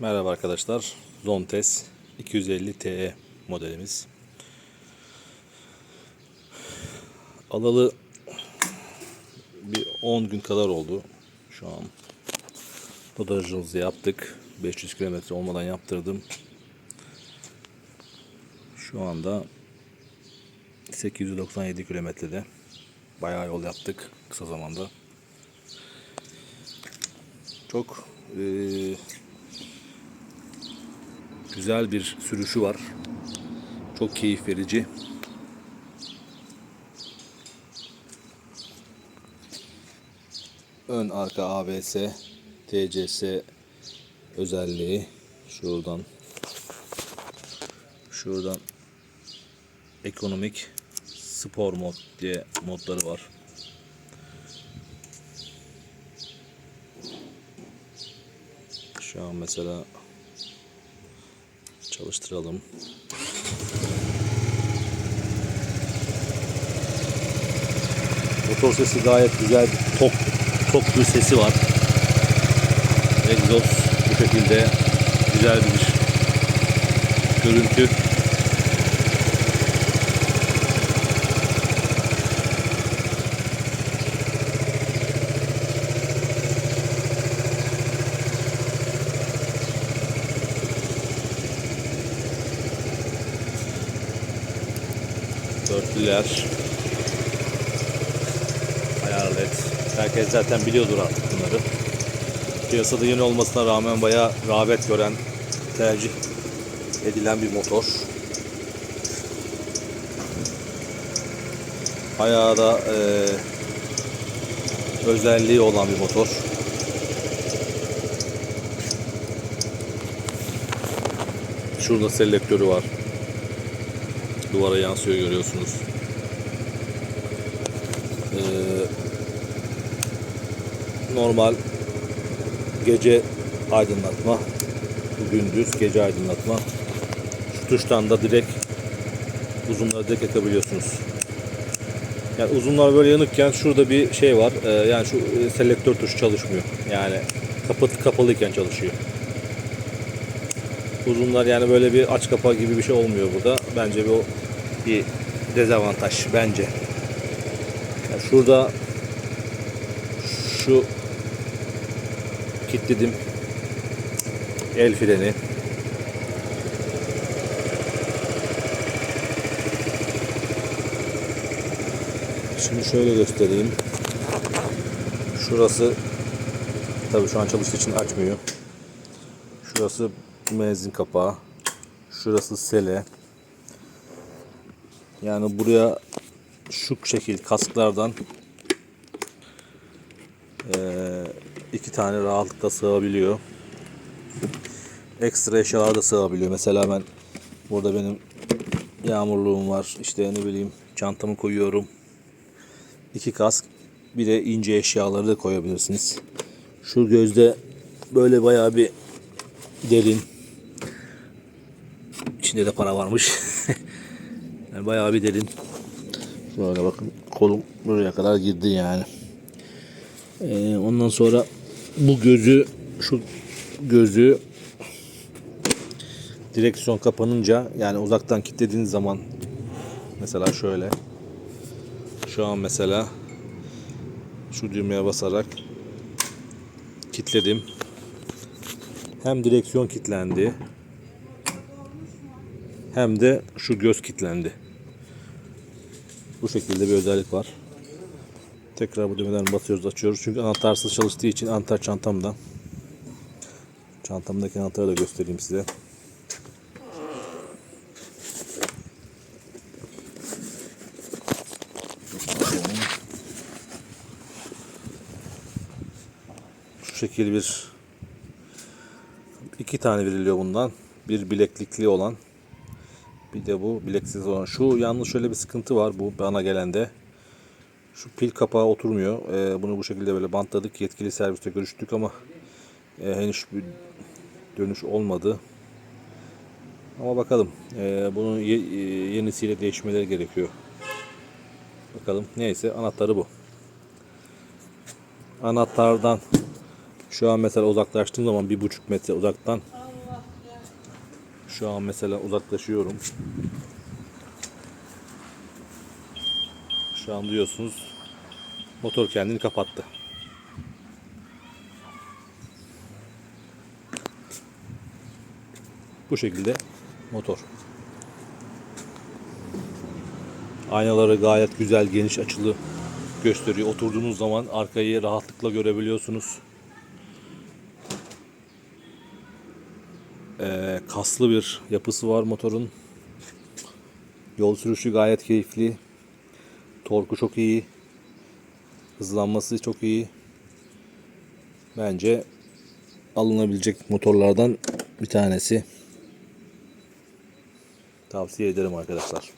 Merhaba arkadaşlar. Zontes 250 TE modelimiz. Alalı bir 10 gün kadar oldu. Şu an rodajımızı yaptık. 500 kilometre olmadan yaptırdım. Şu anda 897 kilometrede. Bayağı yol yaptık kısa zamanda. Çok eee güzel bir sürüşü var. Çok keyif verici. Ön arka ABS, TCS özelliği şuradan şuradan ekonomik spor mod diye modları var. Şu an mesela çalıştıralım. Motor sesi gayet güzel bir tok tok bir sesi var. Egzoz bu şekilde güzel bir görüntü. Dörtlüler. Ayar led. Herkes zaten biliyordur artık bunları. Piyasada yeni olmasına rağmen bayağı rağbet gören, tercih edilen bir motor. Bayağı da eee, özelliği olan bir motor. Şurada selektörü var. Duvara yansıyor görüyorsunuz. Ee, normal gece aydınlatma. Bu gündüz gece aydınlatma. Şu tuştan da direkt uzunları direkt yakabiliyorsunuz. Yani uzunlar böyle yanıkken şurada bir şey var. Ee, yani şu e, selektör tuşu çalışmıyor. Yani kapat kapalıyken çalışıyor. Uzunlar yani böyle bir aç kapa gibi bir şey olmuyor burada. Bence bu bir dezavantaj bence. Yani şurada şu kilitledim el freni. Şimdi şöyle göstereyim. Şurası tabii şu an çalıştığı için açmıyor. Şurası menzin kapağı. Şurası sele. Yani buraya şu şekil kasklardan iki tane rahatlıkla sığabiliyor. Ekstra eşyalar da sığabiliyor. Mesela ben burada benim yağmurluğum var. İşte ne bileyim çantamı koyuyorum. İki kask. Bir de ince eşyaları da koyabilirsiniz. Şu gözde böyle bayağı bir derin. İçinde de para varmış. yani bayağı bir derin. Şöyle bakın kolum buraya kadar girdi yani. Ee, ondan sonra bu gözü şu gözü direksiyon kapanınca yani uzaktan kilitlediğiniz zaman mesela şöyle şu an mesela şu düğmeye basarak kilitledim. Hem direksiyon kilitlendi hem de şu göz kilitlendi. Bu şekilde bir özellik var. Tekrar bu düğmeden basıyoruz açıyoruz. Çünkü anahtarsız çalıştığı için anahtar çantamda. Çantamdaki anahtarı da göstereyim size. Şu şekil bir iki tane veriliyor bundan. Bir bileklikli olan bir de bu bileksiz olan. Şu yalnız şöyle bir sıkıntı var bu bana gelende. Şu pil kapağı oturmuyor. Ee, bunu bu şekilde böyle bantladık. Yetkili serviste görüştük ama e, henüz bir dönüş olmadı. Ama bakalım. Ee, bunun ye- e, yenisiyle değişmeleri gerekiyor. Bakalım. Neyse anahtarı bu. Anahtardan Şu an mesela uzaklaştığım zaman bir buçuk metre uzaktan Şu an mesela uzaklaşıyorum. Şu an duyuyorsunuz motor kendini kapattı. Bu şekilde motor. Aynaları gayet güzel, geniş açılı gösteriyor. Oturduğunuz zaman arkayı rahatlıkla görebiliyorsunuz. Ee, kaslı bir yapısı var motorun. Yol sürüşü gayet keyifli. Torku çok iyi. Hızlanması çok iyi. Bence alınabilecek motorlardan bir tanesi. Tavsiye ederim arkadaşlar.